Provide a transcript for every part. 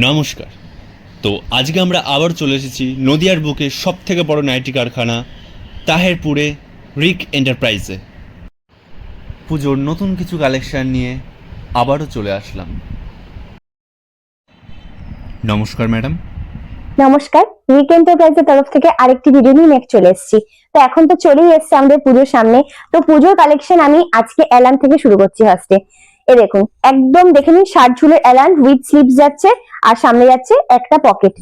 নমস্কার। তো আজকে আমরা আবার চলে এসেছি নদিয়ার বুকে সব থেকে বড় নাইটি কারখানা, তাহেরপুরে রিক এন্টারপ্রাইজে। পুজোর নতুন কিছু কালেকশন নিয়ে আবারও চলে আসলাম। নমস্কার, ম্যাডাম। নমস্কার উইক এন্টারপ্রাইজের তরফ থেকে আরেকটি ভিডিও নিয়ে নেক্সট চলে এসেছি। তো এখন তো চলেই এসছে আমাদের পুজোর সামনে। তো পুজোর কালেকশন আমি আজকে এলান থেকে শুরু করছি ফার্স্টে এ দেখুন, একদম দেখে নিন শার্ট ঝুলের এলান উইথ স্লিপস যাচ্ছে আর সামনে যাচ্ছে একটা পকেট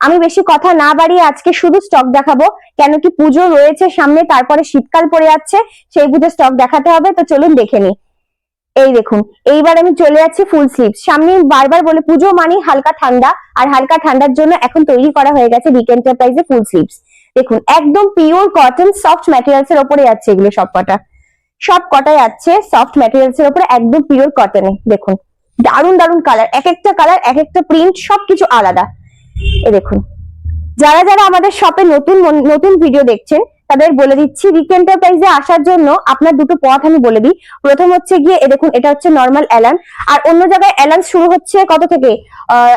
আমি বেশি কথা না বাড়িয়ে আজকে শুধু স্টক দেখাবো, কেন কি পুজো রয়েছে সামনে, তারপরে শীতকাল পড়ে যাচ্ছে, সেই বুঝে স্টক দেখাতে হবে, তো চলুন দেখে নিই। এই দেখুন, এইবার আমি চলে যাচ্ছি ফুল স্লিভস সামনে বারবার বলে পুজো মানে হালকা ঠান্ডা, আর হালকা ঠান্ডার জন্য এখন তৈরি করা হয়ে গেছে রিক এন্টারপ্রাইজে ফুল স্লিভস দেখুন, একদম পিওর কটন সফট ম্যাটেরিয়ালস এর উপরে যাচ্ছে এগুলো সব কটা সব কটা যাচ্ছে সফট ম্যাটেরিয়ালস এর উপরে, একদম পিওর কটনে দেখুন দারুণ দারুণ কালার এক একটা কালার এক একটা প্রিন্ট সবকিছু আলাদা। এ দেখুন, যারা যারা আমাদের শপে নতুন নতুন ভিডিও দেখছেন, তাদের বলে দিচ্ছি রিক এন্টারপ্রাইজে আসার জন্য আপনার দুটো পথ আমি বলে দিই। প্রথম হচ্ছে গিয়ে, এ দেখুন, এটা হচ্ছে নর্মাল অ্যালান আর অন্য জায়গায় অ্যালান শুরু হচ্ছে কত থেকে?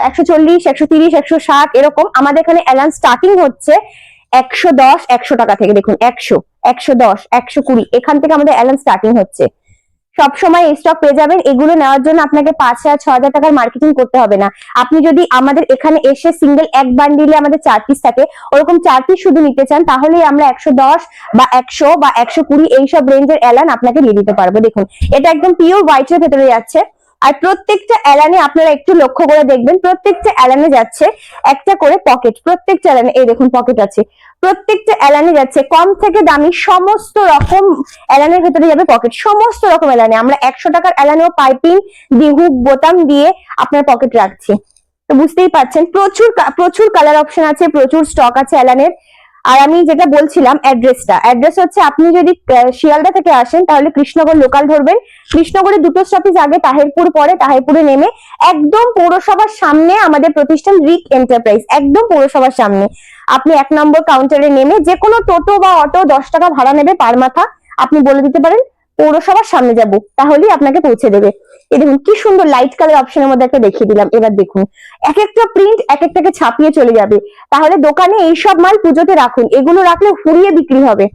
একশো চল্লিশ, একশো তিরিশ, একশো ষাট, এরকম। আমাদের এখানে অ্যালান স্টার্টিং হচ্ছে একশো দশ, একশো টাকা থেকে। দেখুন, একশো। একশো দশ, একশো কুড়ি, এখান থেকে আমাদের অ্যালান স্টার্টিং হচ্ছে। সব সময় এই স্টক পেয়ে যাবেন, এগুলো নেওয়ার জন্য আপনাকে পাঁচ হাজার, ছ হাজার টাকার মার্কেটিং করতে হবে না। আপনি যদি আমাদের এখানে এসে সিঙ্গেল এক বান্ডিলে আমাদের চার পিস থাকে, ওরকম চার পিস শুধু নিতে চান, তাহলেই আমরা একশো দশ বা একশো বা একশো কুড়ি এইসব রেঞ্জের অ্যালান আপনাকে দিয়ে দিতে পারব। দেখুন, এটা একদম পিওর হোয়াইটের ভেতরে যাচ্ছে। আর প্রত্যেকটা অ্যালানে আপনারা একটু লক্ষ্য করে দেখবেন, প্রত্যেকটা অ্যালানে যাচ্ছে একটা করে পকেট প্রত্যেকটা অ্যালানে এই দেখুন পকেট আছে। প্রত্যেকটা অ্যালানে যাচ্ছে কম থেকে দামি সমস্ত রকম অ্যালানের ভেতরে যাবে পকেট সমস্ত রকম অ্যালানে আমরা একশো টাকার অ্যালানেও পাইপিং দিহুক বোতাম দিয়ে আপনার পকেট রাখছি। তো বুঝতেই পারছেন, প্রচুর প্রচুর কালার অপশন আছে, প্রচুর স্টক আছে অ্যালানের আর আমি যেটা বলছিলাম অ্যাড্রেসটা অ্যাড্রেস হচ্ছে আপনি যদি শিয়ালদা থেকে আসেন, তাহলে কৃষ্ণগর লোকাল ধরবেন। কৃষ্ণগরের দুটো স্টপেজ আগে তাহেরপুর পরে তাহেরপুরে নেমে একদম পৌরসভার সামনে আমাদের প্রতিষ্ঠান রিক এন্টারপ্রাইজ একদম পৌরসভার সামনে। আপনি এক নম্বর কাউন্টারে নেমে যে কোনো টোটো বা অটো দশ টাকা ভাড়া নেবে পার মাথা, আপনি বলে দিতে পারেন। পৌরসভার সামনে যাব, তাহলেই আপনাকে পৌঁছে দেবে। এই দেখুন, কি সুন্দর লাইট কালার অপশনের মধ্যে একটা দেখিয়ে দিলাম। এবার দেখুন, এক একটা প্রিন্ট এক একটাকে ছাপিয়ে চলে যাবে। তাহলে দোকানে এইসব মাল পুজোতে রাখুন, এগুলো রাখলে ফুরিয়ে বিক্রি হবে।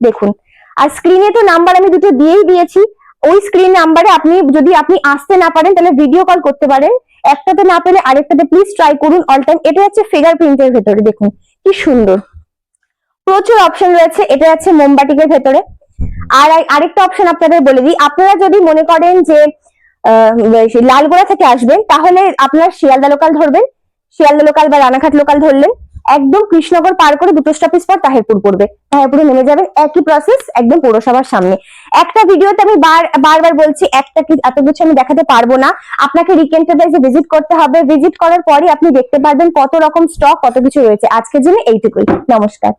দেখুন, আর স্ক্রিনে তো নাম্বার আমি দুটো দিয়েই দিয়েছি। ওই স্ক্রিন নাম্বারে আপনি, যদি আপনি আসতে না পারেন, তাহলে ভিডিও কল করতে পারেন। একটাতে না পেলে আরেকটাতে প্লিজ ট্রাই করুন অল টাইম এটা হচ্ছে ফিগার প্রিন্টের ভেতরে, দেখুন, কি সুন্দর। প্রচুর অপশন রয়েছে, এটা আছে মোমবাটিকের ভেতরে। আর আরেকটা অপশন আপনাদের বলে দিই। আপনারা যদি মনে করেন যে লালগোড়া থেকে আসবেন, তাহলে আপনার শিয়ালদা লোকাল ধরবেন, শিয়ালদা লোকাল বা রানাঘাট লোকাল ধরলেন। একদম কৃষ্ণনগর পার করে দুটো স্টপেজ পর তাহেরপুর পড়বে। তাহেরপুরে নেমে যাবেন, একই প্রসেস একদম পৌরসভার সামনে। একটা ভিডিওতে আমি বার বারবার বলছি, একটা কি এত কিছু আমি দেখাতে পারব না। আপনাকে রিকেন্টারাইজে ভিজিট করতে হবে। ভিজিট করার পরে আপনি দেখতে পারবেন কত রকম স্টক কত কিছু রয়েছে। আজকের জন্য এইটুকুই। নমস্কার।